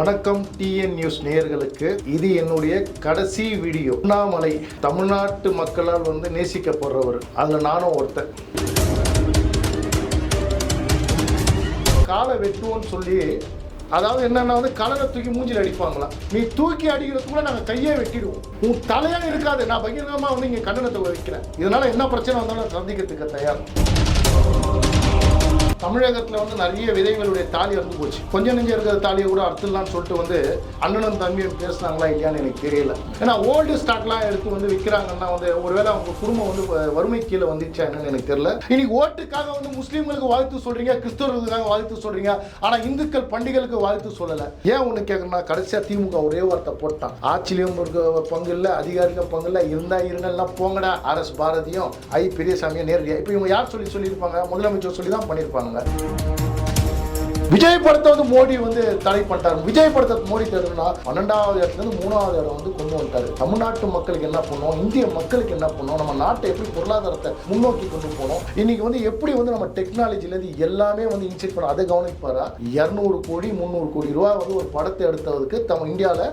வணக்கம் TN news நேயர்களுக்கு. இது என்னுடைய கடைசி வீடியோ. அண்ணாமலை தமிழ்நாட்டு மக்களால் வந்து நேசிக்கப்படுறவர். அதில் நானும் ஒருத்தன். காலை வெட்டுவோன்னு சொல்லி அதாவது என்னன்னா வந்து கலரை தூக்கி மூஞ்சில் அடிப்பாங்களா நீ தூக்கி அடிக்கிறது கூட நாங்கள் கையே வெட்டிடுவோம். உன் தலையாக இருக்காது. நான் பகிரங்கமாக வந்து இங்கே கண்டனத்தை வைக்கிறேன் இதனால என்ன பிரச்சனை வந்தாலும் சந்திக்கிறதுக்கு தயார். தமிழகத்தில் வந்து நிறைய விதைகளுடைய தாலி அறுந்து போச்சு. கொஞ்சம் நெஞ்சம் இருக்கிற தாலியை கூட அறுத்துடலாம்னு சொல்லிட்டு வந்து அண்ணனும் தம்பியும் பேசுனாங்களா இல்லையான்னு எனக்கு தெரியல. ஏன்னா ஓல்டு ஸ்டாக்லாம் எடுத்து வந்து விற்கிறாங்கன்னா வந்து ஒருவேளை அவங்க குடும்பம் வந்து வ- வறுமை கீழே வந்துச்சா என்னன்னு எனக்கு தெரியல. இன்னைக்கு ஓட்டுக்காக வந்து முஸ்லீம்களுக்கு வாழ்த்து சொல்றீங்க கிறிஸ்தவர்களுக்காக வாழ்த்து சொல்றீங்க ஆனா இந்துக்கள் பண்டிகைகளுக்கு வாழ்த்து சொல்லல. ஏன் ஒண்ணு கேட்கணும்னா கடைசியா திமுக ஒரே வார்த்தை போட்டான். ஆட்சியிலும் இருக்க பங்கு இல்லை அதிகாரிகள் பங்கு இல்லை இருந்தா இருங்கெல்லாம் போங்கடா. ஆர் எஸ் பாரதியும் ஐ பெரியசாமியும் நேரடியா இப்போ இவங்க யார் சொல்லி சொல்லியிருப்பாங்க? முதலமைச்சர் சொல்லி தான் பண்ணியிருப்பாங்க. விஜய் படத்தை வந்து மோடி வந்து தடை பண்ணிட்டாரு. விஜய் படத்தை மோடி தடுனா பன்னெண்டாவது இடத்துல இருந்து மூணாவது இடம் வந்து கொண்டு வந்துட்டாரு. தமிழ்நாட்டு மக்களுக்கு என்ன பண்ணோம்? இந்திய மக்களுக்கு என்ன பண்ணோம்? நம்ம நாட்டை எப்படி பொருளாதாரத்தை முன்னோக்கி கொண்டு போனோம் இன்னைக்கு வந்து எப்படி வந்து நம்ம டெக்னாலஜிலேருந்து எல்லாமே வந்து இன்சைட் பண்ண அதை கவனிப்பாரா? இரநூறு கோடி முந்நூறு கோடி ரூபா வந்து ஒரு படத்தை எடுத்ததுக்கு நம்ம இந்தியாவில்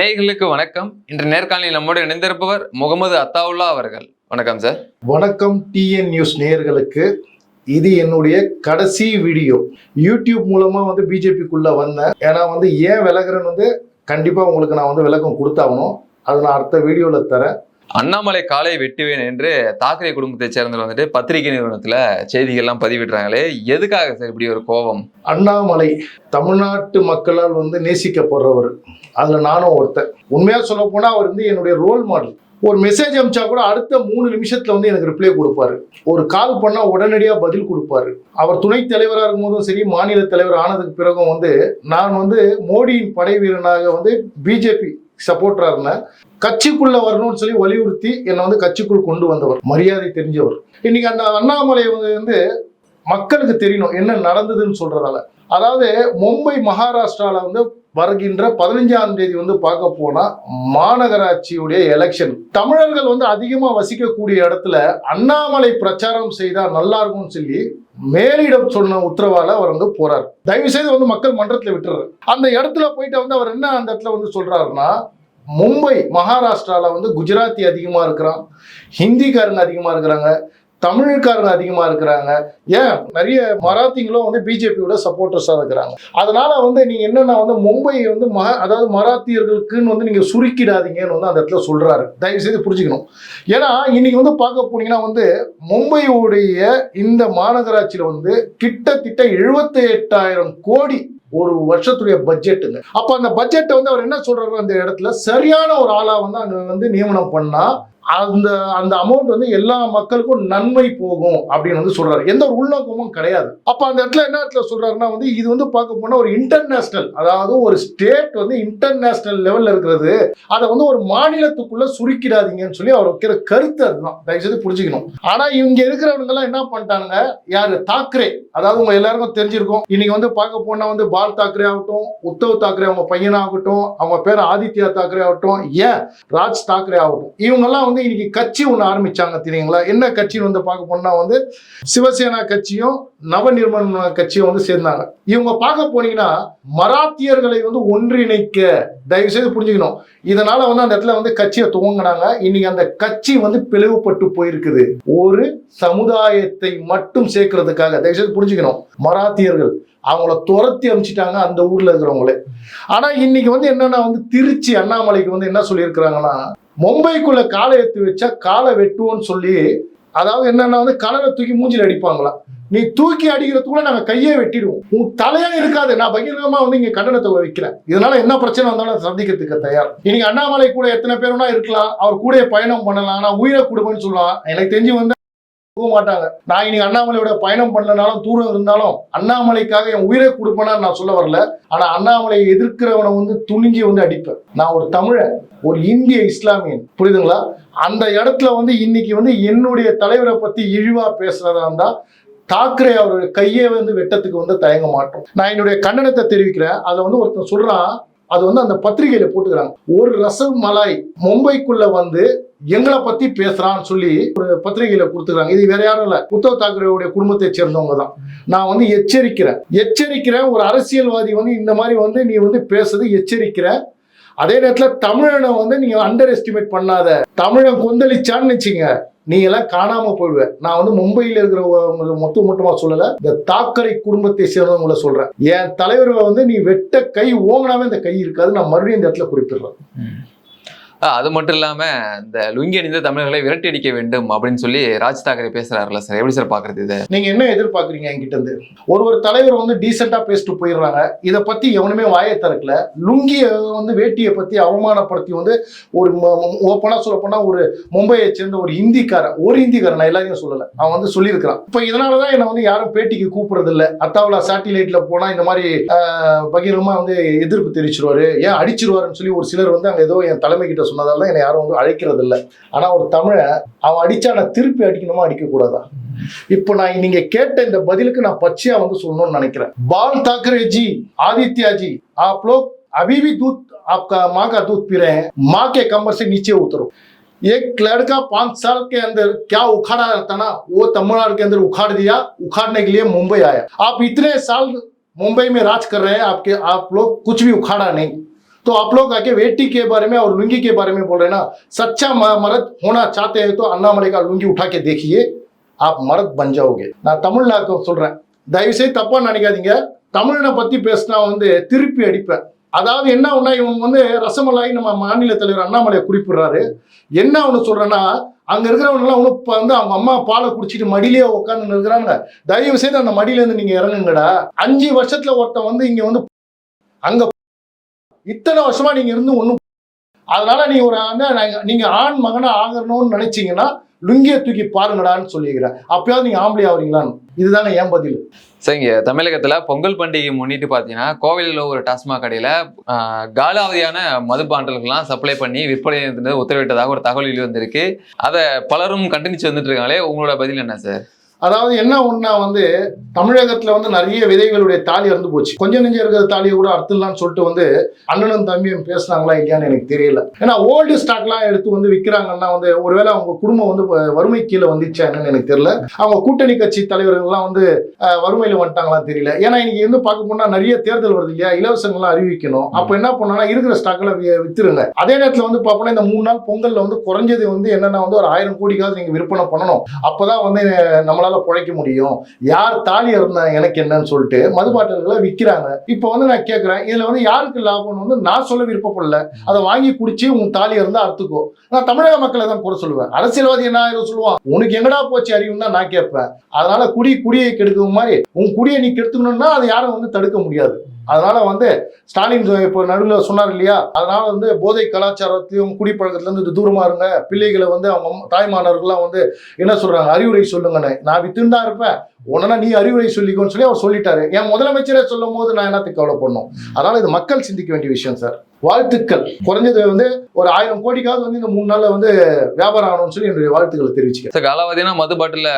நேயர்களுக்கு வணக்கம். இன்று நேர்காணலில் நம்மோடு இணைந்திருப்பவர் முகமது அத்தாவுல்லா அவர்கள். வணக்கம் சார். வணக்கம் டிஎன் நியூஸ் நேயர்களுக்கு. இது என்னுடைய கடைசி வீடியோ யூடியூப் மூலமா வந்து பிஜேபிக்குள்ள வந்தேன் ஏன்னா வந்து ஏன் விலகுறேன்னு வந்து கண்டிப்பா உங்களுக்கு நான் வந்து விளக்கம் கொடுத்தாகணும். அது நான் அடுத்த வீடியோல தரேன். அண்ணாமலை காலை வெட்டுவேன் என்று தாக்கரே குடும்பத்தை சேர்ந்தவர் வந்துட்டு பத்திரிகை நிறுவனத்துல செய்திகள்லாம் பதிவிடுறாங்களே எதுக்காக சார் இப்படி ஒரு கோபம்? அண்ணாமலை தமிழ்நாட்டு மக்களால் வந்து நேசிக்கப்படுறவர். அதுல நானும் ஒருத்தன். உண்மையா சொல்ல போனா அவர் வந்து என்னுடைய ரோல் மாடல் ஒரு மெசேஜ் அனுப்பிச்சா கூட அடுத்த மூணு நிமிஷத்துல வந்து எனக்கு ரிப்ளை கொடுப்பாரு. ஒரு கால் பண்ணா உடனடியா பதில் கொடுப்பாரு. அவர் துணை தலைவராக இருக்கும்போதும் சரி மாநில தலைவர் ஆனதுக்கு பிறகும் வந்து நான் வந்து மோடியின் படை வீரனாக வந்து பிஜேபி சப்போர்டரா இருந்தேன். கட்சிக்குள்ள வரணும்னு சொல்லி வலியுறுத்தி என்னை வந்து கட்சிக்குள் கொண்டு வந்தவர் மரியாதை தெரிஞ்சவர். இன்னைக்கு அந்த அண்ணாமலை வந்து மக்களுக்கு தெரியணும் என்ன நடந்ததுன்னு சொல்றதால. அதாவது மும்பை மகாராஷ்டிரால வந்து வருகின்ற பதினஞ்சாம் தேதி வந்து பார்க்க போனா மாநகராட்சியுடைய எலெக்ஷன் தமிழர்கள் வந்து அதிகமாக வசிக்கக்கூடிய இடத்துல அண்ணாமலை பிரச்சாரம் செய்தால் நல்லா இருக்கும்னு சொல்லி மேலிடம் சொன்ன உத்தரவால அவர் வந்து போறார். தயவு செய்து வந்து மக்கள் மன்றத்தில் விட்டுறாரு அந்த இடத்துல போயிட்டு வந்து அவர் என்ன அந்த இடத்துல வந்து சொல்றாருன்னா மும்பை மகாராஷ்டிராவில் வந்து குஜராத்தி அதிகமாக இருக்கிறான் ஹிந்திக்காரங்க அதிகமாக இருக்கிறாங்க தமிழ்காரங்க அதிகமா இருக்கிறாங்க. ஏன்? நிறைய மராத்திங்களும் வந்து பிஜேபியோட சப்போர்ட்டர்ஸாக இருக்கிறாங்க. அதனால வந்து நீங்க என்னன்னா வந்து மும்பை வந்து ம அதாவது மராத்தியர்களுக்குன்னு வந்து நீங்க சுருக்கிடாதீங்கன்னு வந்து அந்த இடத்துல சொல்றாரு. தயவு செய்து புரிஞ்சுக்கணும். ஏன்னா இன்னைக்கு வந்து பார்க்க போனீங்கன்னா வந்து மும்பையுடைய இந்த மாநகராட்சியில வந்து கிட்டத்தட்ட எழுபத்தி எட்டாயிரம் கோடி ஒரு வருஷத்துடைய பட்ஜெட்டுங்க அப்ப அந்த பட்ஜெட்டை வந்து அவர் என்ன சொல்றாரு அந்த இடத்துல சரியான ஒரு ஆளா வந்து அங்க வந்து நியமனம் பண்ணா அந்த அந்த அமௌண்ட் வந்து எல்லா மக்களுக்கும் நன்மை போகும் அப்படின்னு வந்து சொல்றாரு. எந்த ஒரு உள்நோக்கமும் கிடையாது. அப்ப அந்த இடத்துல என்ன இடத்துல சொல்றாருன்னா வந்து இது வந்து பார்க்க போனா ஒரு இன்டர்நேஷனல் அதாவது ஒரு ஸ்டேட் வந்து இன்டர்நேஷனல் லெவல்ல இருக்கிறது. அதை வந்து ஒரு மாநிலத்துக்குள்ள சுருக்கிடாதீங்கன்னு சொல்லி அவர் வைக்கிற கருத்து அதுதான். தயவுசெய்து புரிஞ்சுக்கணும். ஆனா இங்க இருக்கிறவங்க எல்லாம் என்ன பண்ணிட்டாங்க யாரு? தாக்கரே. அதாவது உங்க எல்லாருக்கும் தெரிஞ்சிருக்கும். இன்னைக்கு வந்து பார்க்க போனா வந்து பால் தாக்கரே ஆகட்டும் உத்தவ் தாக்கரே அவங்க பையனாகட்டும் அவங்க பேர் ஆதித்யா தாக்கரே ஆகட்டும் ஏன்? ராஜ் தாக்கரே ஆகட்டும். இவங்க எல்லாம் வந்து இன்னைக்கு கட்சி ஒன்று ஆரம்பிச்சாங்க தெரியுங்களா? என்ன கட்சின்னு வந்து பார்க்க போனா வந்து சிவசேனா கட்சியும் நவநிர்மண கட்சியும் வந்து சேர்ந்தாங்க. இவங்க பார்க்க போனீங்கன்னா மராத்தியர்களை வந்து ஒன்றிணைக்க தயவு செய்து புரிஞ்சுக்கணும். இதனால வந்து அந்த இடத்துல வந்து கட்சியை துவங்கினாங்க. இன்னைக்கு அந்த கட்சி வந்து பிளவுபட்டு போயிருக்குது. ஒரு சமுதாயத்தை மட்டும் சேர்க்கறதுக்காக தயவு செய்து புரிஞ்சுக்கணும். மராத்தியர்கள் அவங்கள துரத்தி அனுப்பிச்சிட்டாங்க அந்த ஊர்ல இருக்கிறவங்களே. ஆனா இன்னைக்கு வந்து என்னன்னா வந்து திருச்சி அண்ணாமலைக்கு வந்து என்ன சொல்லியிருக்கிறாங்கன்னா மும்பைக்குள்ள காலை எடுத்து வச்சா காலை வெட்டுவோன்னு சொல்லி அதாவது என்னன்னா வந்து கலரை தூக்கி மூஞ்சில் அடிப்பாங்களாம். நீ தூக்கி அடிக்கிறதுக்குள்ள நாங்க கையே வெட்டிடுவோம். உன் தலையா இருக்காது. நான் பகிரங்கமா வந்து இங்க கண்டனத்தை வைக்கிறேன். இதனால என்ன பிரச்சனை வந்தாலும் சந்திக்கிறதுக்கு தயார். இன்னைக்கு அண்ணாமலை கூட எத்தனை பேர் வேணா இருக்கலாம். அவர் கூட பயணம் பண்ணலாம். ஆனா உயிரை கொடுமைன்னு சொல்லலாம். எனக்கு தெரிஞ்சு வந்து போக மாட்டாங்க. நான் இன்னைக்கு அண்ணாமலையோட பயணம் பண்ணலனாலும் தூரம் இருந்தாலும் அண்ணாமலைக்காக என் உயிரை கொடுப்பேனா நான் சொல்ல வரல. ஆனா அண்ணாமலையை எதிர்க்கிறவனை வந்து துணிஞ்சி வந்து அடிப்பேன். நான் ஒரு தமிழன் ஒரு இந்திய இஸ்லாமியன். புரியுதுங்களா? அந்த இடத்துல வந்து இன்னைக்கு வந்து என்னுடைய தலைவரை பத்தி இழிவா பேசுறதா இருந்தா தாக்கரே அவருடைய கையை வந்து வெட்டத்துக்கு வந்து தயங்க மாட்டோம். நான் என்னுடைய கண்டனத்தை தெரிவிக்கிறேன். அதை வந்து ஒருத்தன் சொல்றான். அது வந்து அந்த பத்திரிகையில போட்டுக்கிறாங்க. ஒரு ரசம் மலாய் மும்பைக்குள்ள வந்து எங்களை பத்தி பேசுறான்னு சொல்லி ஒரு பத்திரிகையில கொடுத்துருக்காங்க இது வேற யாரும் இல்ல. உத்தவ் தாக்கரேவுடைய குடும்பத்தை சேர்ந்தவங்க தான். நான் வந்து எச்சரிக்கிறேன். எச்சரிக்கிறேன். ஒரு அரசியல்வாதி வந்து இந்த மாதிரி வந்து நீ வந்து பேசுறது எச்சரிக்கிற. அதே நேரத்தில் தமிழனை வந்து நீங்க அண்டர் எஸ்டிமேட் பண்ணாத. தமிழன் கொந்தளிச்சான்னு வச்சுங்க நீ எல்லாம் காணாம போயிடுவ. நான் வந்து மும்பையில் இருக்கிறவங்க மொத்த மொத்தமா சொல்லல. இந்த தாக்கரை குடும்பத்தை சேர்ந்தவங்களை சொல்றேன். என் தலைவர்களை வந்து நீ வெட்ட கை ஓங்கினாவே இந்த கை இருக்காது. நான் மறுபடியும் இந்த இடத்துல குறிப்பிடுறேன். அது மட்டும் இல்லாமல் இந்த லுங்கி அணிந்த தமிழர்களை விரட்டி அடிக்க வேண்டும் அப்படின்னு சொல்லி ராஜ் தாக்கரே பேசுறாருல சார். எப்படி சார் பாக்குறது இது? நீங்க என்ன எதிர்பார்க்குறீங்க என்கிட்ட இருந்து? ஒரு ஒரு தலைவர் வந்து டீசெண்டா பேசிட்டு போயிடுறாங்க. இதை பத்தி எவனுமே வாயை திறக்கல. லுங்கிய வந்து வேட்டியை பத்தி அவமானப்படுத்தி வந்து ஒரு ஓப்பனா சொல்ல போனா ஒரு மும்பையை சேர்ந்த ஒரு ஹிந்திக்காரன் ஒரு ஹிந்திக்காரன் நான் எல்லாரையும் சொல்லல. அவன் வந்து சொல்லியிருக்கிறான். இப்போ இதனாலதான் என்னை வந்து யாரும் பேட்டிக்கு கூப்பிடுறது இல்லை அத்தாவுலா சேட்டிலைட்ல போனா இந்த மாதிரி பகிரமா வந்து எதிர்ப்பு தெரிவிச்சிருவாரு. ஏன் அடிச்சிருவாருன்னு சொல்லி ஒரு சிலர் வந்து அங்க ஏதோ என் தலைமை கிட்ட பேர் சொன்னதால தான் என்னை யாரும் வந்து அழைக்கிறது இல்லை ஆனால் ஒரு தமிழை அவன் அடித்தா நான் திருப்பி அடிக்கணுமா அடிக்கக்கூடாதா இப்போ நான் நீங்க கேட்ட இந்த பதிலுக்கு நான் பச்சையா வந்து சொல்லணும்னு நினைக்கிறேன் பால் தாக்கரே ஜி ஆதித்யா ஜி आप लोग अभी भी दूध आपका माँ का दूध पी रहे हैं माँ के कमर से नीचे उतरो एक लड़का पाँच साल के अंदर क्या उखाड़ा रहता ना वो तमिलनाडु के अंदर उखाड़ दिया उखाड़ने के लिए मुंबई आया आप इतने साल मुंबई में राज कर रहे हैं आपके आप लोग कुछ भी उखाड़ा नहीं तो आप लोग आके वेटी के बारे में और लुंगी के बारे में बोल रहे ना। सच्चा मर्द होना चाहते हैं तो அண்ணாமலை का लुंगी उठा के देखिए आप मर्द बन जाओगे। நான் தமிழ்நாக்கம் சொல்றேன் தயவுசெய்து தப்பா நினைக்காதீங்க। தமிழனை பத்தி பேசினா வந்து திருப்பி அடிப்பேன். அதாவது என்ன ஒன்றா இவங்க வந்து ரசமலாய் நம்ம மாநில தலைவர் அண்ணாமலையை குறிப்பிடுறாரு. என்ன ஒன்று சொல்றேன்னா அங்க இருக்கிறவங்களாம் ஒன்று இப்போ வந்து அவங்க அம்மா பாலை குடிச்சிட்டு மடியிலேயே உட்காந்து இருக்கிறாங்க தயவு செய்து அந்த மடியில இருந்து நீங்க இறங்குங்கடா. அஞ்சு வருஷத்துல ஒருத்தன் வந்து இங்கே வந்து அங்க இத்தனை வருஷமா நீங்க இருந்து ஒண்ணும் அதனால நீ ஒரு நீங்க ஆண் மகனா ஆகணும்னு நினைச்சீங்கன்னா லுங்கியை தூக்கி பாருங்கடான்னு சொல்லிக்கிறேன். அப்பயாவது நீங்க ஆம்பளை ஆவறீங்களான்னு. இதுதானே என் பதில். சரிங்க தமிழகத்துல பொங்கல் பண்டிகை முன்னிட்டு பாத்தீங்கன்னா கோவிலில் ஒரு டாஸ்மாக் கடையில காலாவதியான மதுபாண்டல்கள்லாம் சப்ளை பண்ணி விற்பனை உத்தரவிட்டதாக ஒரு தகவல் வந்திருக்கு அதை பலரும் கண்டுனிச்சு வந்துட்டு இருக்காங்களே உங்களோட பதில் என்ன சார் அதாவது என்ன ஒண்ணா வந்து தமிழகத்துல வந்து நிறைய விதைகளுடைய தாலி இறந்து போச்சு. கொஞ்சம் நெஞ்சம் இருக்கிற தாலியை கூட அறுத்துலான்னு சொல்லிட்டு வந்து அண்ணனும் தம்பியும் பேசுனாங்களா இல்லையான்னு எனக்கு தெரியல. ஏன்னா ஓல்டு ஸ்டாக்லாம் எடுத்து வந்து விற்கிறாங்கன்னா வந்து ஒருவேளை அவங்க குடும்பம் வந்து வறுமை கீழே வந்துச்சா என்னன்னு எனக்கு தெரியல. அவங்க கூட்டணி கட்சி தலைவர்கள்லாம் வந்து வறுமையில் வறுமையில வந்துட்டாங்களா தெரியல. ஏன்னா இன்னைக்கு வந்து பார்க்க போனா நிறைய தேர்தல் வருது இல்லையா? இலவசங்கள்லாம் அறிவிக்கணும். அப்ப என்ன பண்ணா இருக்கிற ஸ்டாக்ல வித்துருங்க. அதே நேரத்தில் வந்து பார்ப்போம்னா இந்த மூணு நாள் பொங்கல்ல வந்து குறைஞ்சது வந்து என்னன்னா வந்து ஒரு ஆயிரம் கோடிக்காவது நீங்க விற்பனை பண்ணணும். அப்பதான் வந்து நம்மளால பிழைக்க முடியும். யார் தாலி இருந்தா எனக்கு என்னன்னு சொல்லிட்டு மதுபாட்டல்களை விற்கிறாங்க இப்போ வந்து நான் கேட்குறேன் இதில் வந்து யாருக்கு லாபம்னு வந்து நான் சொல்ல விருப்பப்படல. அதை வாங்கி குடிச்சு உன் தாலி இருந்தா அறுத்துக்கோ. நான் தமிழக மக்களை தான் குறை சொல்லுவேன். அரசியல்வாதி என்ன சொல்லுவான். உனக்கு எங்கடா போச்சு அறிவும் தான் நான் கேட்பேன். அதனால குடி குடியை கெடுக்கும் மாதிரி உன் குடியை நீ கெடுத்துக்கணும்னா அதை யாரும் வந்து தடுக்க முடியாது. அதனால வந்து ஸ்டாலின் இப்போ நடுவில் சொன்னார் இல்லையா? அதனால வந்து போதை கலாச்சாரத்தையும் குடிப்பழக்கத்துலேருந்து தூரமாக தூரமா இருங்க. பிள்ளைகளை வந்து அவங்க அம்மா- தாய்மானவர்கள்லாம் வந்து என்ன சொல்றாங்க? அறிவுரை சொல்லுங்கன்னு. நான் வித்துன்னு தான் இருப்பேன். உடனே நீ அறிவுரை சொல்லிக்கோன்னு சொல்லி அவர் சொல்லிட்டாரு. என் முதலமைச்சரே சொல்லும் போது நான் என்னத்துக்கு கவலை பண்ணும் அதனால இது மக்கள் சிந்திக்க வேண்டிய விஷயம் சார். வாழ்த்துக்கள். குறைஞ்சது வந்து ஒரு ஆயிரம் கோடிக்காவது வந்து இந்த மூணு நாள்ல வந்து வியாபாரம் ஆகணும்னு சொல்லி என்னுடைய வாழ்த்துக்களை தெரிவிச்சுக்கிறேன். சார் காலாவதியான மது பாட்டில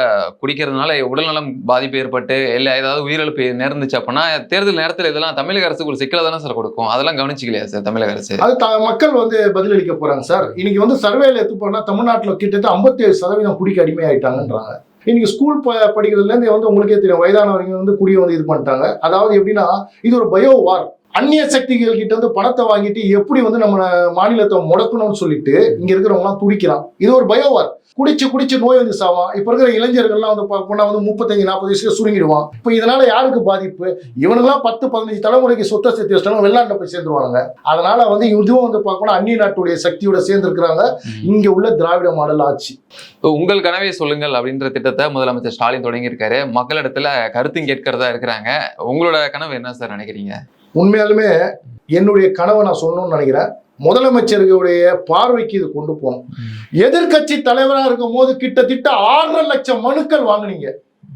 குடிக்கிறதுனால உடல்நலம் பாதிப்பு ஏற்பட்டு இல்லை ஏதாவது உயிரிழப்பு நேர்ந்துச்சு அப்படின்னா தேர்தல் நேரத்தில் இதெல்லாம் தமிழக அரசுக்கு ஒரு சிக்கலை தானே சார் கொடுக்கும். அதெல்லாம் கவனிச்சிக்கலையா சார் தமிழக அரசு? அது மக்கள் வந்து பதிலளிக்க போறாங்க சார். இன்னைக்கு வந்து சர்வேல எடுத்து போனா தமிழ்நாட்டுல கிட்டத்தட்ட 57% சதவீதம் குடிக்க அடிமையாயிட்டாங்கன்றாங்க. இன்னைக்கு ஸ்கூல் ப படிக்கிறதுல இருந்து வந்து உங்களுக்கே தெரியும் வயதானவங்க வந்து குடியை வந்து இது பண்ணிட்டாங்க. அதாவது எப்படின்னா இது ஒரு பயோ வார் அந்நிய சக்திகள் கிட்ட வந்து பணத்தை வாங்கிட்டு எப்படி வந்து நம்ம மாநிலத்தை முடக்கணும்னு சொல்லிட்டு இங்க இருக்கிறவங்க எல்லாம் துடிக்கிறான் இது ஒரு பயோ வார். குடிச்சு குடிச்சு நோய் வந்து சாவான். இப்ப இருக்கிற இளைஞர்கள்லாம் வந்து பார்க்கணும்னா வந்து முப்பத்தஞ்சு நாற்பது வயசுல சுருங்கிடுவான். இப்போ இதனால யாருக்கு பாதிப்பு? இவனுங்களாம் பத்து பதினஞ்சு தலைமுறைக்கு சொத்தை சேர்த்து வச்சிட்டாங்க வெளிநாட்டுல போய் சேர்ந்துருவாங்க அதனால வந்து இதுவும் வந்து பார்க்கணும் அந்நிய நாட்டுடைய சக்தியோட சேர்ந்திருக்கிறாங்க. இங்க உள்ள திராவிட மாடல் ஆட்சி. இப்போ உங்கள் கனவை சொல்லுங்கள் அப்படின்ற திட்டத்தை முதலமைச்சர் ஸ்டாலின் தொடங்கியிருக்காரு. மக்களிடத்துல கருத்து கேட்கறதா இருக்கிறாங்க. உங்களோட கனவு என்ன சார் நினைக்கிறீங்க? உண்மையாலுமே என்னுடைய கனவை நான் சொல்லணும்னு நினைக்கிறேன். முதலமைச்சர்களுடைய பார்வைக்கு இது கொண்டு போகணும். எதிர்க்கட்சி தலைவராக இருக்கும் போது கிட்டத்தட்ட ஆறரை லட்சம் மனுக்கள் வாங்குனீங்க.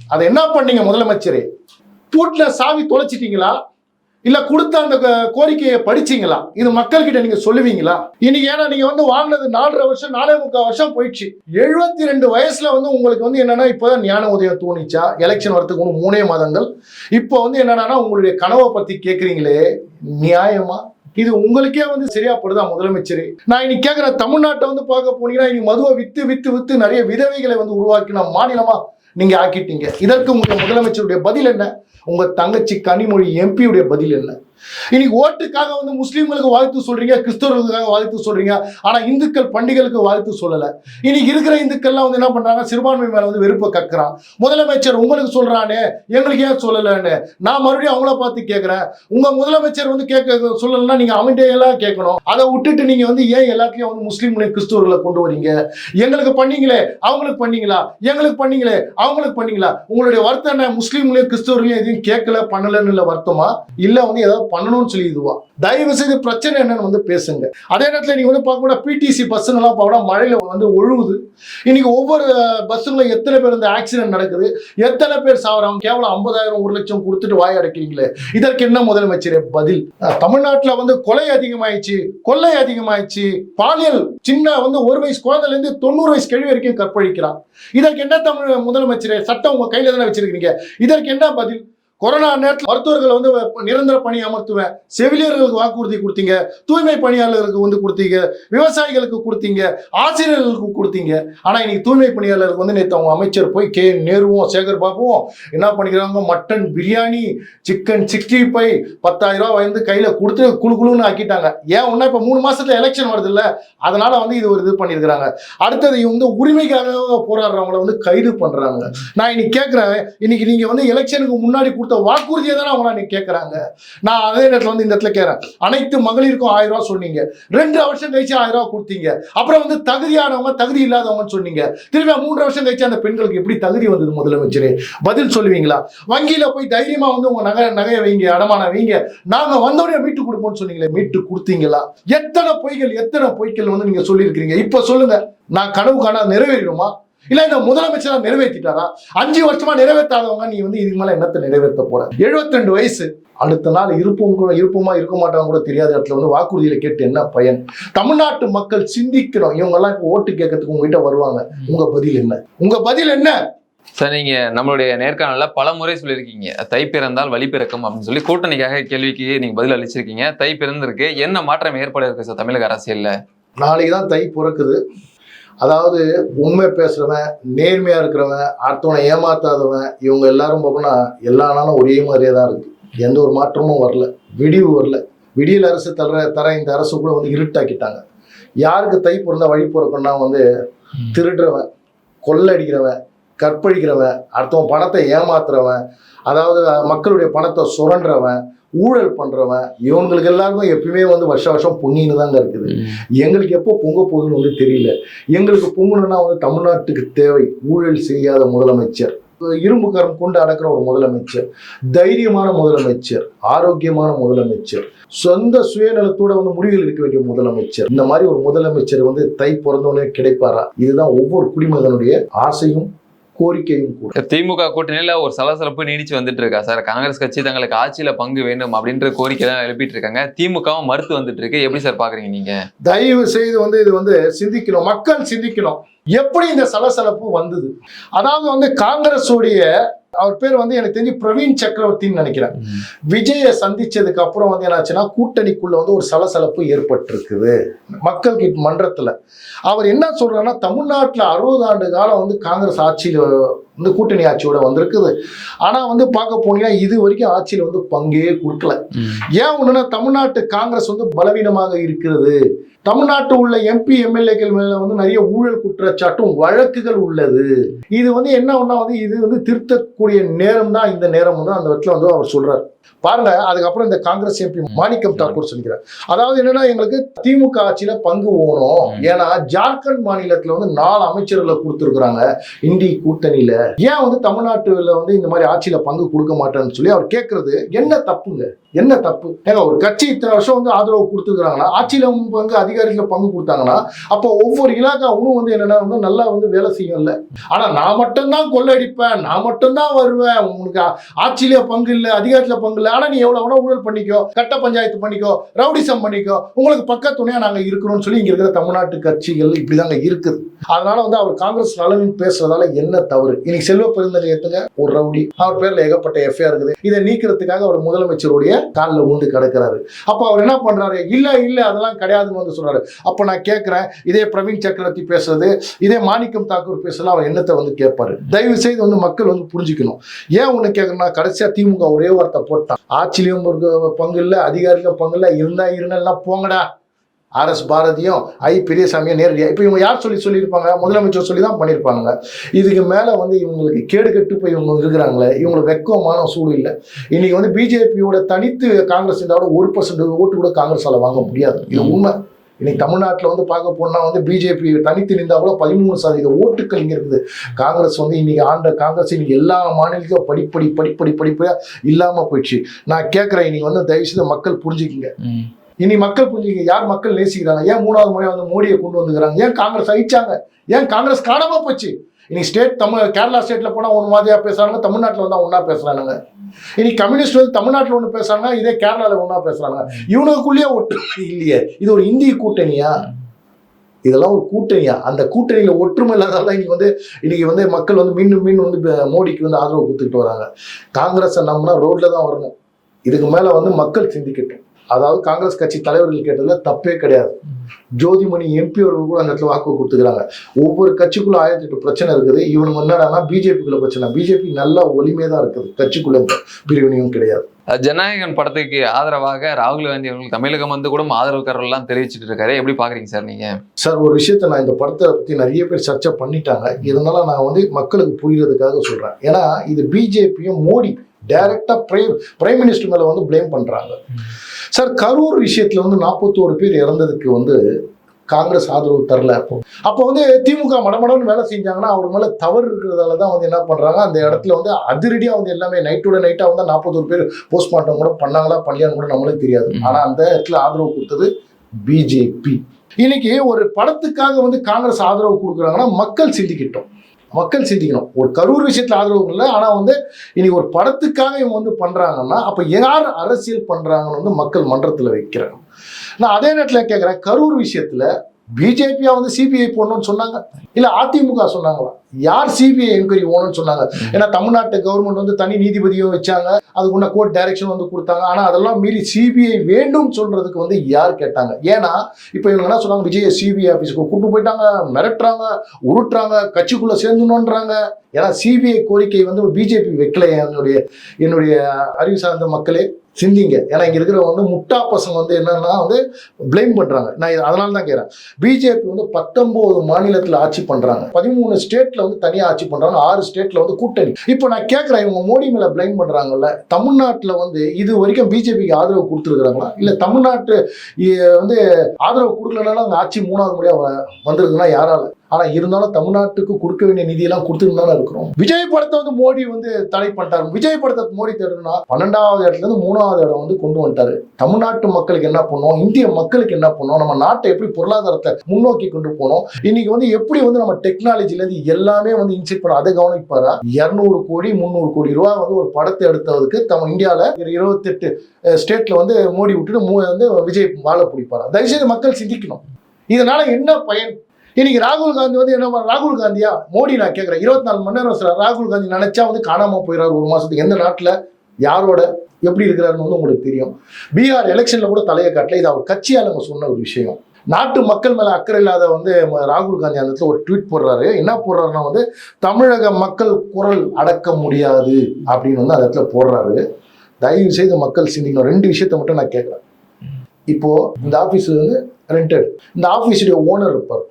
அதை என்ன பண்ணீங்க முதலமைச்சரே? பூட்டில் சாவி தொலைச்சிட்டீங்களா? இல்ல கொடுத்த அந்த கோரிக்கையை படிச்சீங்களா? இது மக்கள் கிட்ட நீங்க சொல்லுவீங்களா? இன்னைக்கு ஏன்னா நீங்க வந்து வாங்கினது நாலரை வருஷம் நாலே முக்கால் வருஷம் போயிடுச்சு. எழுபத்தி ரெண்டு வயசுல வந்து உங்களுக்கு வந்து என்னன்னா இப்போதான் ஞான உதயம் தோணிச்சா எலெக்ஷன் வரதுக்கு ஒன்று மூணே மாதங்கள். இப்போ வந்து என்னன்னா உங்களுடைய கனவை பத்தி கேக்குறீங்களே நியாயமா? இது உங்களுக்கே வந்து சரியா படுதா முதலமைச்சர்? நான் இன்னைக்கு கேட்கிறேன் தமிழ்நாட்டை வந்து பார்க்க போனீங்கன்னா இன்னைக்கு மதுவை வித்து வித்து வித்து நிறைய விதவைகளை வந்து உருவாக்கின மாநிலமா நீங்க ஆக்கிட்டீங்க. இதற்கு உங்களுடைய முதலமைச்சருடைய பதில் என்ன? உங்க தங்கச்சி கனிமொழி எம்பியுடைய பதில் என்ன? இன்னைக்கு ஓட்டுக்காக வந்து முஸ்லீம்களுக்கு வாழ்த்து சொல்றீங்க கிறிஸ்தவர்களுக்காக வாழ்த்து சொல்றீங்க. ஆனா இந்துக்கள் பண்டிகைகளுக்கு வாழ்த்து சொல்லல. இன்னைக்கு இருக்கிற இந்துக்கள்லாம் வந்து என்ன பண்றாங்க? சிறுபான்மை மேல வந்து வெறுப்பை கக்குறான். முதலமைச்சர் உங்களுக்கு சொல்றானே எங்களுக்கு ஏன் சொல்லலன்னு? நான் மறுபடியும் அவங்கள பார்த்து கேட்கிறேன் உங்க முதலமைச்சர் வந்து கேட்க சொல்லலன்னா நீங்க அவன்கிட்ட எல்லாம் கேட்கணும். அதை விட்டுட்டு நீங்க வந்து ஏன் எல்லாத்தையும் வந்து முஸ்லீம்களையும் கிறிஸ்தவர்களை கொண்டு வரீங்க? எங்களுக்கு பண்ணீங்களே அவங்களுக்கு பண்ணீங்களா? எங்களுக்கு பண்ணீங்களே அவங்களுக்கு பண்ணீங்களா? உங்களுடைய வருத்தம் என்ன? முஸ்லீம்களையும் கிறிஸ்தவர்களையும் எதையும் கேட்கல பண்ணலன்னு வருத்தமா? இல்ல வந்து ஏதாவது பண்ணணும்னு சொல்லி இதுவா? தயவு செய்து பிரச்சனை என்னன்னு வந்து பேசுங்க. அதே நேரத்தில் நீங்க வந்து பார்க்க கூட பிடிசி பஸ்ஸுங்கெல்லாம் பார்க்க மழையில வந்து ஒழுகுது. இன்னைக்கு ஒவ்வொரு பஸ்ஸுங்களும் எத்தனை பேர் இந்த ஆக்சிடென்ட் நடக்குது? எத்தனை பேர் சாவரம் கேவலம் ஐம்பதாயிரம் ஒரு லட்சம் கொடுத்துட்டு வாய் அடைக்கிறீங்களே? இதற்கு என்ன முதலமைச்சர் பதில்? தமிழ்நாட்டில் வந்து கொலை அதிகமாயிடுச்சு கொள்ளை அதிகமாயிடுச்சு. பாலியல் சின்ன வந்து ஒரு வயசு குழந்தைல இருந்து தொண்ணூறு வயசு கழிவு வரைக்கும் கற்பழிக்கிறான். இதற்கு என்ன தமிழ் முதலமைச்சர்? சட்டம் உங்க கையில தானே வச்சிருக்கீங்க இதற்கு என்ன பதில்? கொரோனா நேரத்தில் மருத்துவர்களை வந்து நிரந்தர பணி அமர்த்துவேன். செவிலியர்களுக்கு வாக்குறுதி கொடுத்தீங்க. தூய்மை பணியாளர்களுக்கு வந்து கொடுத்தீங்க. விவசாயிகளுக்கு கொடுத்தீங்க. ஆசிரியர்களுக்கு கொடுத்தீங்க. ஆனால் இன்னைக்கு தூய்மை பணியாளருக்கு வந்து நேற்று அவங்க அமைச்சர் போய் கே. நேருவும் சேகர் பாபுவும் என்ன பண்ணிக்கிறாங்க? Mutton biryani chicken sixty five பத்தாயிரம் ரூபாய் வந்து கையில் கொடுத்து குழு குழுன்னு ஆக்கிட்டாங்க. ஏன்? ஒன்னா இப்போ மூணு மாசத்துல எலெக்ஷன் வருது இல்லை அதனால வந்து இது ஒரு இது பண்ணியிருக்கிறாங்க. அடுத்தது இவங்க வந்து உரிமைக்காக போராடுறவங்கள வந்து கைது பண்றாங்க. நான் இன்னைக்கு கேட்குறேன் இன்னைக்கு நீங்க வந்து எலெக்ஷனுக்கு முன்னாடி கொடுத்த வாக்குறுதியை தானே அவங்க நீ கேட்குறாங்க நான் அதே நேரத்தில் வந்து இந்த இடத்துல கேட்குறேன் அனைத்து மகளிருக்கும் ஆயிரம் ரூபாய் சொன்னீங்க. ரெண்டு வருஷம் கழிச்சு ஆயிரம் ரூபா கொடுத்தீங்க. அப்புறம் வந்து தகுதியானவங்க தகுதி இல்லாதவங்கன்னு சொன்னீங்க. திரும்ப மூன்று வருஷம் கழிச்சு அந்த பெண்களுக்கு எப்படி தகுதி வந்தது முதலமைச்சர்? பதில் சொல்லுவீங்களா? வங்கியில போய் தைரியமா வந்து உங்க நகை நகையை வைங்க அடமான வைங்க. நாங்க வந்தோடனே மீட்டு கொடுப்போம்னு சொன்னீங்களே மீட்டு கொடுத்தீங்களா? எத்தனை பொய்கள் எத்தனை பொய்கள் வந்து நீங்க சொல்லியிருக்கிறீங்க? இப்போ சொல்லுங்க. நான் கனவு காண நிறைவேறிடுமா? இல்ல இந்த முதலமைச்சரா நிறைவேற்றிட்டாரா அஞ்சு வருஷமா நிறைவேற்றாதவங்க நீ வந்து இதுக்கு மேல என்னத்தை நிறைவேற்ற போற? 72 வயசு. அடுத்த நாள் இருப்பும் கூட இருப்புமா இருக்க மாட்டாங்க கூட தெரியாத இடத்துல வந்து வாக்குறுதியில கேட்டு என்ன பயன்? தமிழ்நாட்டு மக்கள் சிந்திக்கணும் இவங்க எல்லாம் இப்ப ஓட்டு கேட்கறதுக்கு உங்ககிட்ட வருவாங்க. உங்க பதில் என்ன? உங்க பதில் என்ன? சார் நீங்க நம்மளுடைய நேர்காணல்ல பல முறை சொல்லியிருக்கீங்க. தை பிறந்தால் வழி பிறக்கும் அப்படின்னு சொல்லி கூட்டணிக்காக கேள்விக்கு நீங்க பதில் அளிச்சிருக்கீங்க. தை பிறந்திருக்கு. என்ன மாற்றம் ஏற்பட இருக்கு சார் தமிழக அரசியல்ல? நாளைக்கு தான் தை பிறக்குது. அதாவது உண்மை பேசுறவன் நேர்மையா இருக்கிறவன் அடுத்தவனை ஏமாத்தாதவன் இவங்க எல்லாரும் பார்த்தோம்னா எல்லா நாளும் ஒரே மாதிரியே தான் இருக்கு. எந்த ஒரு மாற்றமும் வரல. விடிவு வரல. விடியல் அரசு தர தர இந்த அரசு கூட வந்து இருட்டாக்கிட்டாங்க. யாருக்கு தை பிறந்தா வழி பிறக்கணும்னா வந்து திருடுறவன் கொள்ளடிக்கிறவன் கற்பழிக்கிறவன் அடுத்தவன் பணத்தை ஏமாத்துறவன் அதாவது மக்களுடைய பணத்தை சுரண்டுறவன் ஊழல் பண்றவன் இவங்களுக்கு எல்லாருக்கும் எப்பயுமே வந்து வருஷ வருஷம் புண்ணின்னு தாங்க இருக்குது. எங்களுக்கு எப்போ பொங்க போகுதுன்னு வந்து தெரியல. எங்களுக்கு பொங்கணும்னா வந்து தமிழ்நாட்டுக்கு தேவை ஊழல் செய்யாத முதலமைச்சர். இரும்பு கரம் கொண்டு அடக்கிற ஒரு முதலமைச்சர். தைரியமான முதலமைச்சர். ஆரோக்கியமான முதலமைச்சர். சொந்த சுயநலத்தோட வந்து முடிவுகள் எடுக்க வேண்டிய முதலமைச்சர். இந்த மாதிரி ஒரு முதலமைச்சர் வந்து தை பிறந்தவனே கிடைப்பாரா? இதுதான் ஒவ்வொரு குடிமகனுடைய ஆசையும் கோரிக்கையும் கூட. திமுக கூட்டணியில ஒரு சலசலப்பு நீடிச்சு வந்துட்டு இருக்கா? சார் காங்கிரஸ் கட்சி தங்களுக்கு ஆட்சியில பங்கு வேண்டும் அப்படின்ற கோரிக்கை தான் எழுப்பிட்டு இருக்காங்க. திமுகவும் மறுத்து வந்துட்டு இருக்கு. எப்படி சார் பாக்குறீங்க நீங்க? தயவு செய்து வந்து இது வந்து சிந்திக்கணும். மக்கள் சிந்திக்கணும். எப்படி இந்த சலசலப்பு வந்தது? அதாவது வந்து காங்கிரஸுடைய அவர் பேர் வந்து எனக்கு தெரிஞ்சு பிரவீன் சக்கரவர்த்தின்னு நினைக்கிறேன். விஜயை சந்திச்சதுக்கு அப்புறம் வந்து என்னாச்சுன்னா கூட்டணிக்குள்ள வந்து ஒரு சலசலப்பு ஏற்பட்டிருக்குது. மக்கள் கிட்ட மன்றத்துல. அவர் என்ன சொல்றாருன்னா தமிழ்நாட்டுல அறுபது ஆண்டு காலம் வந்து காங்கிரஸ் ஆட்சியில வந்து கூட்டணி ஆட்சியோட வந்திருக்குது. ஆனா வந்து பார்க்க போனீங்கன்னா இது வரைக்கும் ஆட்சியில வந்து பங்கே கொடுக்கல. ஏன் ஒண்ணுன்னா தமிழ்நாட்டு காங்கிரஸ் வந்து பலவீனமாக இருக்கிறது. தமிழ்நாட்டு உள்ள எம்பி எம்எல்ஏக்கள் மேல வந்து நிறைய ஊழல் குற்றச்சாட்டும் வழக்குகள் உள்ளது. இது வந்து என்ன ஒண்ணா வந்து இது வந்து திருத்தக்கூடிய நேரம் தான் இந்த நேரம் வந்து அந்த இடத்துல வந்து அவர் சொல்றாரு. பாருங்க அதுக்கப்புறம் இந்த காங்கிரஸ் எம்பி மாணிக்கம் தாக்கூர் சொல்லிக்கிறார். அதாவது என்னன்னா எங்களுக்கு திமுக ஆட்சியில பங்கு போகணும் ஏன்னா ஜார்க்கண்ட் மாநிலத்துல வந்து நாலு அமைச்சர்களை கொடுத்துருக்குறாங்க. இந்தி கூட்டணியில. ஏன் வந்து தமிழ்நாட்டுல வந்து இந்த மாதிரி ஆட்சியில பங்கு கொடுக்க மாட்டேன்னு சொல்லி அவர் கேட்கறது என்ன தப்புங்க? என்ன தப்பு? ஏங்க ஒரு கட்சி இத்தனை வருஷம் வந்து ஆதரவு கொடுத்துருக்காங்கன்னா ஆட்சியில பங்கு அதிகாரிகள் பங்கு கொடுத்தாங்கன்னா அப்போ ஒவ்வொரு இலாக்காவும் வந்து என்னன்னா வந்து நல்லா வந்து வேலை செய்யும்ல. ஆனா நான் மட்டும்தான் கொள்ளடிப்பேன் நான் மட்டும்தான் வருவேன். உனக்கு ஆட்சியில பங்கு இல்லை அதிகாரத்துல பங்கு இல்லை. ஆனா நீ எவ்வளவு வேணா ஊழல் பண்ணிக்கோ கட்ட பஞ்சாயத்து பண்ணிக்கோ ரவுடிசம் பண்ணிக்கோ. உங்களுக்கு பக்க துணையா நாங்க இருக்கிறோம்னு சொல்லி இங்க இருக்கிற தமிழ்நாட்டு கட்சிகள் இப்படிதாங்க இருக்குது. அதனால வந்து அவர் காங்கிரஸ் நலன் பேசுறதால என்ன தவறு? இன்னைக்கு செல்வ பெருந்தகை ஏத்துங்க ஒரு ரவுடி. அவர் பேர்ல ஏகப்பட்ட எஃப்ஐஆர் இருக்குது. இதை நீக்கிறதுக்காக அவர் முதலமைச்சருடைய காலில் உண்டு கிடக்கிறாரு. அப்போ அவர் என்ன பண்றாரு? இல்ல இல்ல அதெல்லாம் கிடையாதுன்னு வந்து சொல்றாரு. அப்போ நான் கேட்கிறேன் இதே பிரவீன் சக்கரவர்த்தி பேசுறது இதே மாணிக்கம் தாக்கூர் பேசலாம் அவர் என்னத்தை வந்து கேட்பாரு? தயவு செய்து வந்து மக்கள் வந்து புரிஞ்சுக்கணும். ஏன் ஒண்ணு கேட்கணும்னா கடைசியா திமுக ஒரே வார்த்தை போட்டான். ஆட்சியிலையும் ஒரு பங்கு இல்லை அதிகாரிகளும் பங்கு இல்லை இருந்தா இருந்தா போங்கடா. ஆர் எஸ் பாரதியும் ஐ பெரியசாமியும் நேரடியா இப்போ இவங்க யார் சொல்லி சொல்லியிருப்பாங்க? முதலமைச்சர் சொல்லி தான் பண்ணியிருப்பாங்க இதுக்கு மேலே வந்து இவங்களுக்கு கேடு கெட்டு போய் இவங்க இருக்கிறாங்களே இவங்களுக்கு வெக்கமான சூடு இல்லை. இன்னைக்கு வந்து பிஜேபியோட தனித்து காங்கிரஸ் இருந்தால் ஒரு பர்சன்ட் ஓட்டு கூட காங்கிரஸால வாங்க முடியாது. இது உண்மை. இன்னைக்கு தமிழ்நாட்டில் வந்து பார்க்க போனா வந்து பிஜேபி தனித்து நின்றா கூட பதிமூணு சதவீத ஓட்டுகள் இங்கே இருக்குது. காங்கிரஸ் வந்து இன்னைக்கு ஆண்ட காங்கிரஸ் இன்னைக்கு எல்லா மாநிலத்திலும் படிப்படி படிப்படி படிப்படியா இல்லாமல் போயிடுச்சு. நான் கேட்குறேன் இன்னைக்கு வந்து தயவுசெய்து மக்கள் புரிஞ்சுக்கிங்க. இனி மக்கள் புரிஞ்சுக்க யார் மக்கள் நேசிக்கிறாங்க? ஏன் மூணாவது முறை வந்து மோடியை கொண்டு வந்துக்கிறாங்க? ஏன் காங்கிரஸ் அழிச்சாங்க? ஏன் காங்கிரஸ் காணாம போச்சு? இனி ஸ்டேட் தமிழ் கேரளா ஸ்டேட்ல போனா ஒரு மாதிரியா பேசுறாங்க தமிழ்நாட்டில் வந்தா ஒன்றா பேசுறானுங்க. இனி கம்யூனிஸ்ட் வந்து தமிழ்நாட்டில் ஒன்று பேசுறாங்க இதே கேரளாவில் ஒன்றா பேசுறாங்க இவனுக்குள்ளேயே ஒற்றுமை இல்லையே. இது ஒரு இந்திய கூட்டணியா? இதெல்லாம் ஒரு கூட்டணியா? அந்த கூட்டணியில் ஒற்றுமை இல்லாதால இன்னைக்கு வந்து இன்னைக்கு வந்து மக்கள் வந்து மீண்டும் மீண்டும் வந்து மோடிக்கு வந்து ஆதரவு கொடுத்துக்கிட்டு வராங்க. காங்கிரஸை நம்பினா ரோட்ல தான் வரணும். இதுக்கு மேலே வந்து மக்கள் சிந்திக்கட்டும். அதாவது காங்கிரஸ் கட்சி தலைவர்கள் கேட்டதுல தப்பே கிடையாது. ஜோதிமணி எம்பி அவர்கள் கூட அந்த இடத்துல வாக்கு கொடுத்துக்கிறாங்க. ஒவ்வொரு கட்சிக்குள்ள ஆயிரத்தி எட்டு பிரச்சனை இருக்குது. இவனுக்கு என்னடானா பிஜேபிக்குள்ள பிரச்சனை. பிஜேபி நல்லா ஒளிமே தான் இருக்குது. கட்சிக்குள்ள எந்த பிரிவினையும் கிடையாது. ஜனநாயகன் படத்துக்கு ஆதரவாக ராகுல் காந்தி அவர்கள் தமிழகம் வந்து கூட ஆதரவு கரலாம் தெரிவிச்சிட்டு இருக்காரு. எப்படி பாக்குறீங்க சார் நீங்க? சார் ஒரு விஷயத்த நான் இந்த படத்தை பத்தி நிறைய பேர் சர்ச்சை பண்ணிட்டாங்க. இதனால நான் வந்து மக்களுக்கு புரியறதுக்காக சொல்றேன். ஏன்னா இது பிஜேபியும் மோடி டைரக்டா பிரைம் பிரைம் மினிஸ்டர் மேல வந்து ப்ளேம் பண்றாங்க. சார் கரூர் விஷயத்துல வந்து நாற்பத்தோரு பேர் இறந்ததுக்கு வந்து காங்கிரஸ் ஆதரவு தரல அப்போ. அப்போ வந்து திமுக மடமடன்னு வேலை செஞ்சாங்கன்னா அவர் மேல தவறு இருக்கிறதால தான் வந்து என்ன பண்றாங்க? அந்த இடத்துல வந்து அதிரடியா வந்து எல்லாமே நைட்டோட நைட்டா வந்து நாற்பத்தோரு பேர் போஸ்ட்மார்ட்டம் கூட பண்ணாங்களா பண்ணலையான்னு கூட நம்மளுக்கு தெரியாது. ஆனா அந்த இடத்துல ஆதரவு கொடுத்தது பிஜேபி இன்னைக்கு ஒரு படத்துக்காக வந்து காங்கிரஸ் ஆதரவு கொடுக்குறாங்கன்னா மக்கள் சிந்திக்கிட்டோம். மக்கள் சிந்திக்கணும். ஒரு கரூர் விஷயத்துல ஆதரவு இல்லை ஆனா வந்து இன்னைக்கு ஒரு படத்துக்காக இவங்க வந்து பண்றாங்கன்னா அப்ப யார் அரசியல் பண்றாங்கன்னு வந்து மக்கள் மன்றத்துல வைக்கிறாங்க. நான் அதே நேரத்தில் கேட்குறேன் கரூர் விஷயத்துல பிஜேபியா வந்து சிபிஐ போடணும்னு சொன்னாங்க? இல்ல அதிமுக சொன்னாங்களா? யார் சிபிஐ என்கொயரி போகணும்னு சொன்னாங்க. ஏன்னா தமிழ்நாட்டு கவர்மெண்ட் வந்து தனி நீதிபதியும் வச்சாங்க. அதுக்கு கோர்ட் டைரக்ஷன் வந்து கொடுத்தாங்க. ஆனால் அதெல்லாம் மீறி சிபிஐ வேண்டும் சொல்றதுக்கு வந்து யார் கேட்டாங்க? ஏன்னா இப்போ இவங்க என்ன சொன்னாங்க? விஜய சிபிஐ ஆஃபீஸுக்கு கூட்டு போயிட்டாங்க. மிரட்டுறாங்க உருட்டுறாங்க கட்சிக்குள்ள சேர்ந்துணுன்றாங்க ஏன்னா சிபிஐ கோரிக்கை வந்து பிஜேபி வைக்கல. என்னுடைய என்னுடைய அறிவு சார்ந்த மக்களே சிந்திங்க. ஏன்னா இங்க இருக்கிற வந்து முட்டா பசங்க வந்து என்னன்னா வந்து பிளேம் பண்றாங்க. நான் அதனால தான் கேட்குறேன். பிஜேபி வந்து பத்தொன்பது மாநிலத்தில் ஆட்சி பண்றாங்க. பதிமூணு ஸ்டேட்ல வந்து தனியா ஆட்சி பண்றாங்க. ஆறு ஸ்டேட்ல வந்து கூட்டணி. இப்போ நான் கேட்குறேன் இவங்க மோடி மேல பிளைம் பண்றாங்கல்ல. தமிழ்நாட்டுல வந்து இது வரைக்கும் பிஜேபிக்கு ஆதரவு கொடுத்துருக்குறாங்களா? இல்லை தமிழ்நாட்டு வந்து ஆதரவு கொடுக்கலனாலும் அந்த ஆட்சி மூணாவது முறையாக வந்திருக்குன்னா யாரால? ஆனா இருந்தாலும் தமிழ்நாட்டுக்கு கொடுக்க வேண்டிய நிதியெல்லாம் கொடுத்துட்டு தானே இருக்கிறோம். விஜய் படத்தை வந்து மோடி வந்து தடை பண்ணிட்டாரு. விஜய் படத்தை மோடி தேடுனா பன்னெண்டாவது இடத்துல இருந்து மூணாவது இடம் வந்து கொண்டு வந்துட்டாரு. தமிழ்நாட்டு மக்களுக்கு என்ன பண்ணுவோம்? இந்திய மக்களுக்கு என்ன பண்ணுவோம்? நம்ம நாட்டை எப்படி பொருளாதாரத்தை முன்னோக்கி கொண்டு போனோம் இன்னைக்கு வந்து எப்படி வந்து நம்ம டெக்னாலஜில இருந்து எல்லாமே வந்து இன்செக்ட் பண்ண அதை கவனிப்பாரா? இருநூறு கோடி முந்நூறு கோடி ரூபாய் வந்து ஒரு படத்தை எடுத்ததுக்கு நம்ம இந்தியால இருபத்தெட்டு ஸ்டேட்ல வந்து மோடி விட்டுட்டு மூ- வந்து விஜய் வாழ பிடிப்பாரா? தயவுசெய்து மக்கள் சிந்திக்கணும். இதனால என்ன பயன்? இன்னைக்கு ராகுல் காந்தி வந்து என்ன பண்ண- ராகுல் காந்தியா? மோடி நான் கேட்குறேன் இருபத்தி நாலு மணி நேரம் சார் ராகுல் காந்தி நினைச்சா வந்து காணாம போயிடுறாரு ஒரு மாசத்துக்கு. எந்த நாட்டில்? யாரோட? எப்படி இருக்கிறாருன்னு வந்து உங்களுக்கு தெரியும். பீகார் எலெக்ஷன்ல கூட தலையை காட்டல. இது அவர் கட்சியாளங்க சொன்ன ஒரு விஷயம். நாட்டு மக்கள் மேல அக்கறை இல்லாத வந்து ராகுல் காந்தி அந்த இடத்துல ஒரு ட்வீட் போடுறாரு. என்ன போடுறாருன்னா வந்து தமிழக மக்கள் குரல் அடக்க முடியாது அப்படின்னு வந்து அந்த இடத்துல போடுறாரு. தயவு செய்து மக்கள் சிந்திக்கணும். ரெண்டு விஷயத்தை மட்டும் நான் கேட்குறேன் இப்போ இந்த ஆஃபீஸ் வந்து ரெண்டட் இந்த ஆஃபீஸுடைய ஓனர் இருப்பார்.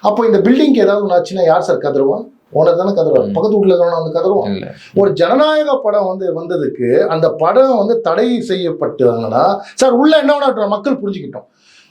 அப்போ இந்த பில்டிங்க்கு ஏதாவது ஒன்று ஆச்சுன்னா யார் சார் கதறுவான்? ஓனர் தானே கதறுவார். ம். பக்கத்து வீட்டில் இருக்கிறவன வந்து கதறுவான். இல்ல. ஒரு ஜனநாயக படம் வந்து வந்ததுக்கு அந்த படம் வந்து தடை செய்யப்பட்டாங்கன்னா சார் உள்ள என்ன மக்கள் புரிஞ்சுக்கிட்டோம்.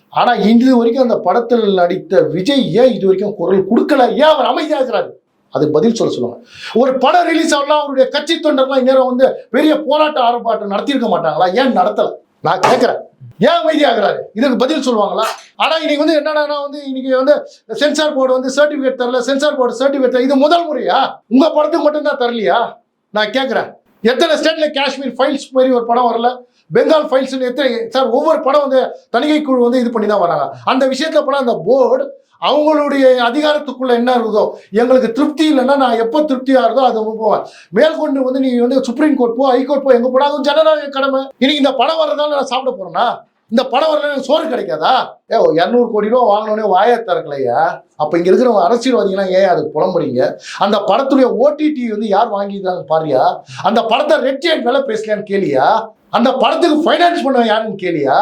ஆனா இது வரைக்கும் அந்த படத்தில் நடித்த விஜய் ஏன் இது வரைக்கும் குரல் கொடுக்கல? ஏன் அவர் அமைதியா இருக்கிறாரு? அதுக்கு பதில் சொல்ல சொல்லுங்க. ஒரு படம் ரிலீஸ் ஆகலாம் அவருடைய கட்சி தொண்டர்லாம் இந்நேரம் வந்து பெரிய போராட்ட ஆர்ப்பாட்டம் நடத்தியிருக்க மாட்டாங்களா? ஏன் நடத்தல? நான் கேட்குறேன். ஏன் அமைதியாகிறாரு? இதுக்கு பதில் சொல்லுவாங்களா? ஆனால் இன்னைக்கு வந்து என்னன்னா வந்து இன்னைக்கு வந்து சென்சார் போர்டு வந்து சர்டிபிகேட் தரல சென்சார் போர்டு சர்டிபிகேட் தரல. இது முதல் முறையா? உங்கள் படத்துக்கு மட்டும்தான் தரலையா? நான் கேட்குறேன் எத்தனை ஸ்டேட்டில் காஷ்மீர் ஃபைல்ஸ் மாதிரி ஒரு படம் வரல? பெங்கால் ஃபைல்ஸ்னு எத்தனை சார் ஒவ்வொரு படம் வந்து தணிக்கை குழு வந்து இது பண்ணி தான் வராங்க. அந்த விஷயத்தில் படம் அந்த போர்டு அவங்களுடைய அதிகாரத்துக்குள்ள என்ன இருக்குதோ எங்களுக்கு திருப்தி இல்லைன்னா நான் எப்போ திருப்தியா இருந்தோ அதை போவேன் மேற்கொண்டு வந்து நீ வந்து சுப்ரீம் கோர்ட் போ ஹைகோர்ட் போ எங்க போனாலும் ஜனநாயக கடமை. இன்னைக்கு இந்த படம் வர்றதால நான் சாப்பிட போறேன்னா இந்த படம் வரல எனக்கு சோறு கிடைக்காதா? ஏ இரநூறு கோடி ரூபா வாங்கினோடனே வாயை திறக்கலையா. அப்ப இங்க இருக்கிற அரசியல்வாதிகளாம் ஏன் அதுக்கு புலம்புறீங்க? அந்த படத்துடைய ஓடிடி வந்து யார் வாங்கியிருக்காங்க பாரியா? அந்த படத்தை ரெட் ஜெயிண்ட் வேலை பேசலையான்னு கேளியா? அந்த படத்துக்கு ஃபைனான்ஸ் பண்ண யாருன்னு கேளியா?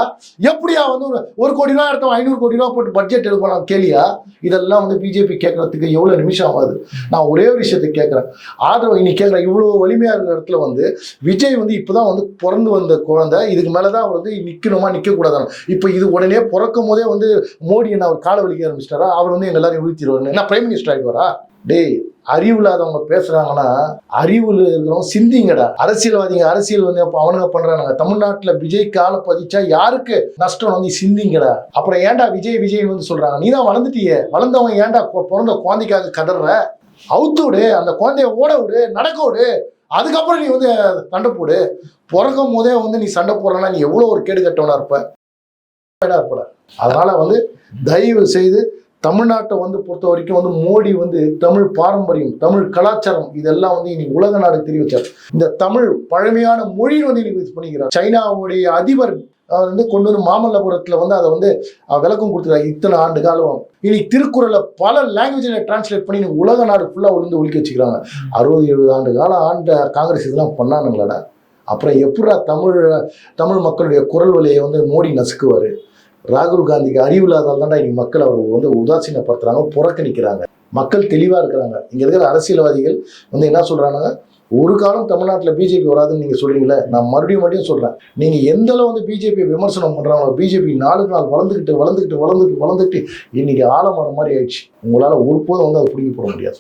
எப்படியா வந்து ஒரு- ஒரு கோடி ரூபா எடுத்தோம் ஐநூறு கோடி ரூபா போட்டு பட்ஜெட் எடுக்கலாம் கேளியா? இதெல்லாம் வந்து பிஜேபி கேட்கறதுக்கு எவ்வளோ நிமிஷம் ஆகாது? நான் ஒரே ஒரு விஷயத்தை கேட்குறேன் ஆதரவு இன்னைக்கு கேட்குறேன் இவ்வளோ வலிமையாக இருக்கிற இடத்துல வந்து விஜய் வந்து இப்போ தான் வந்து பிறந்து வந்த குழந்தை இதுக்கு மேலே தான் அவர் வந்து நிற்கணுமா நிக்க இப்போ இது உடனே பிறக்கும் போதே வந்து மோடி என்ன அவர் கால வலிக்க ஆரம்பிச்சிட்டாரா? அவர் வந்து எங்க எல்லாரையும் வீழ்த்திடுவாரு என்ன பிரைம் மினிஸ்டர் ஆகிடுவாரா டேய் அறிவு இல்லாதவங்க பேசுறாங்கன்னா அறிவுல இருக்கிறவங்க சிந்திங்கடா. அரசியல்வாதிங்க அரசியல் வந்து அப்ப அவனுங்க பண்றானுங்க. தமிழ்நாட்டுல விஜய் கால பதிச்சா யாருக்கு நஷ்டம் வந்து சிந்திங்கடா? அப்புறம் ஏன்டா விஜய் விஜய் வந்து சொல்றாங்க? நீ தான் வளர்ந்துட்டியே. வளர்ந்தவன் ஏன்டா பிறந்த குழந்தைக்காக கதற அவுத்து விடு அந்த குழந்தைய ஓட விடு நடக்க விடு. அதுக்கப்புறம் நீ வந்து சண்டை போடு. பிறக்கும் போதே வந்து நீ சண்டை போடுறனா நீ எவ்வளவு ஒரு கேடு கட்டவனா இருப்ப? இருப்பட. அதனால வந்து தயவு செய்து தமிழ்நாட்டை வந்து பொறுத்த வரைக்கும் வந்து மோடி வந்து தமிழ் பாரம்பரியம் தமிழ் கலாச்சாரம் இதெல்லாம் வந்து இன்னைக்கு உலக நாடு தெரிவிச்சார் இந்த தமிழ் பழமையான மொழி வந்து இன்னைக்கு இது பண்ணிக்கிறார். சைனாவுடைய அதிபர் வந்து கொண்டு வந்து மாமல்லபுரத்துல வந்து அதை வந்து விளக்கம் கொடுத்துருக்காரு இத்தனை ஆண்டு காலம். இன்னைக்கு திருக்குறளை பல லாங்குவேஜில் டிரான்ஸ்லேட் பண்ணி உலக நாடு ஃபுல்லாக விழுந்து ஒழிக்க வச்சுக்கிறாங்க. அறுபது எழுபது ஆண்டு காலம் ஆண்ட காங்கிரஸ் இதெல்லாம் பண்ணானுங்களாடா. அப்புறம் எப்படா தமிழ் தமிழ் மக்களுடைய குரல் வலையை வந்து மோடி நசுக்குவார்? ராகுல் காந்திக்கு அறிவு இல்லாதால் தான் இன்னைக்கு மக்கள் அவர் வந்து உதாசீனப்படுத்துறாங்க புறக்கணிக்கிறாங்க. மக்கள் தெளிவாக இருக்கிறாங்க. இங்கே இருக்கிற அரசியல்வாதிகள் வந்து என்ன சொல்கிறாங்கன்னா ஒரு காலம் தமிழ்நாட்டில் பிஜேபி வராதுன்னு நீங்கள் சொல்கிறீங்களே நான் மறுபடியும் மறுபடியும் சொல்கிறேன் நீங்கள் எந்த அளவு வந்து பிஜேபி விமர்சனம் பண்ணுறாங்களோ பிஜேபி நாளுக்கு நாள் வளர்ந்துக்கிட்டு வளர்ந்துக்கிட்டு வளர்ந்துக்கிட்டு வளர்ந்துக்கிட்டு இன்றைக்கி ஆலமரம் மாதிரி ஆயிடுச்சு. உங்களால் ஒருபோதும் வந்து அதை பிடிக்க போட முடியாது.